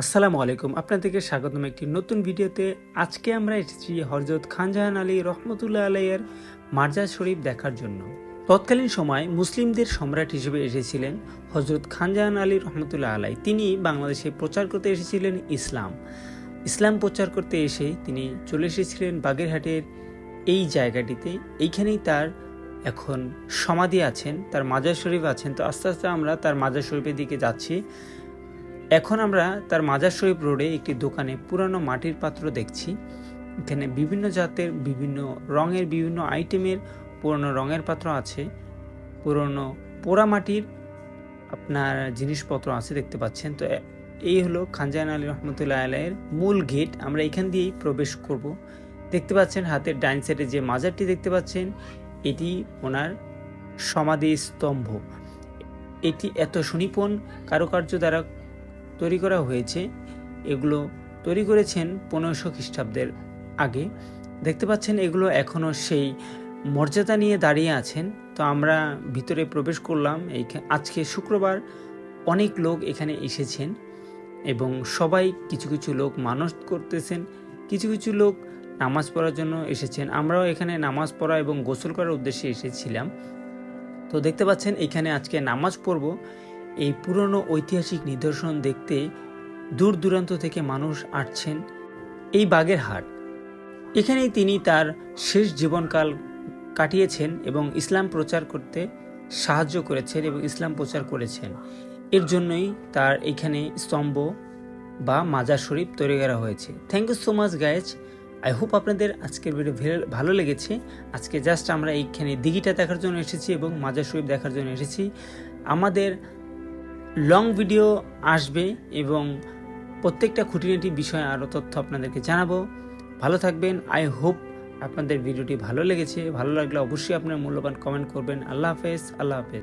আসসালামু আলাইকুম। আপনাদেরকে স্বাগতম একটি নতুন ভিডিওতে। আজকে আমরা এসেছি হজরত খানজাহান আলী রহমতুল্লাহ আলাইয়ের মার্জা শরীফ দেখার জন্য। তৎকালীন সময় মুসলিমদের সম্রাট হিসেবে এসেছিলেন হজরত খানজাহান আলী রহমতুল্লাহ আলাই তিনি বাংলাদেশে প্রচার করতে এসেছিলেন ইসলাম। ইসলাম প্রচার করতে এসে তিনি চলে এসেছিলেন বাগেরহাটের এই জায়গাটিতে। এইখানেই তার এখন সমাধি আছেন, তার মাজার শরীফ আছেন। তো আস্তে আস্তে আমরা তার মাজার শরীফের দিকে যাচ্ছি। এখন আমরা তার মাজার শরীফ রোডে একটি দোকানে পুরানো মাটির পাত্র দেখছি। এখানে বিভিন্ন জাতের, বিভিন্ন রঙের, বিভিন্ন আইটেমের পুরনো রঙের পাত্র আছে। পুরনো পোড়া মাটির আপনার জিনিসপত্র আছে দেখতে পাচ্ছেন। তো এই হলো খানজাহান আলী রহমতুল্লাহ আলাইয়ের মূল গেট। আমরা এখান দিয়েই প্রবেশ করব। দেখতে পাচ্ছেন হাতের ডাইন সাইডে যে মাজারটি দেখতে পাচ্ছেন, এটি ওনার সমাধি স্তম্ভ এটি এত সুনিপুণ কারুকার্য দ্বারা তৈরি করা হয়েছে। এগুলো তৈরি করেছেন পনেরোশো খ্রিস্টাব্দের আগে। দেখতে পাচ্ছেন, এগুলো এখনও সেই মর্যাদা নিয়ে দাঁড়িয়ে আছেন। তো আমরা ভিতরে প্রবেশ করলাম। এইখা- আজকে শুক্রবার অনেক লোক এখানে এসেছেন এবং সবাই কিছু কিছু লোক মানত করতেছেন, কিছু কিছু লোক নামাজ পড়ার জন্য এসেছেন। আমরাও এখানে নামাজ পড়া এবং গোসল করার উদ্দেশ্যে এসেছিলাম। তো দেখতে পাচ্ছেন, এখানে আজকে নামাজ পড়ব। এই পুরনো ঐতিহাসিক নিদর্শন দেখতে দূর দূরান্ত থেকে মানুষ আসছেন এই বাগের হাট। এখানেই তিনি তার শেষ জীবনকাল কাটিয়েছেন এবং ইসলাম প্রচার করতে সাহায্য করেছেন এবং ইসলাম প্রচার করেছেন। এর জন্যই তার এখানে স্তম্ভ বা মাজার শরীফ তৈরি করা হয়েছে। Thank you so much guys I hope আপনাদের আজকের ভিডিও ভালো লেগেছে। আজকে জাস্ট আমরা এইখানে দিঘিটা দেখার জন্য এসেছি এবং মাজার শরীফ দেখার জন্য এসেছি। আমাদের লং ভিডিও আসবে এবং প্রত্যেকটা খুঁটিনাটি বিষয়ে আরও তথ্য আপনাদেরকে জানাব। ভালো থাকবেন। আই হোপ আপনাদের ভিডিওটি ভালো লেগেছে। ভালো লাগলে অবশ্যই আপনার মূল্যবান কমেন্ট করবেন। আল্লাহ হাফেজ। আল্লাহ হাফেজ।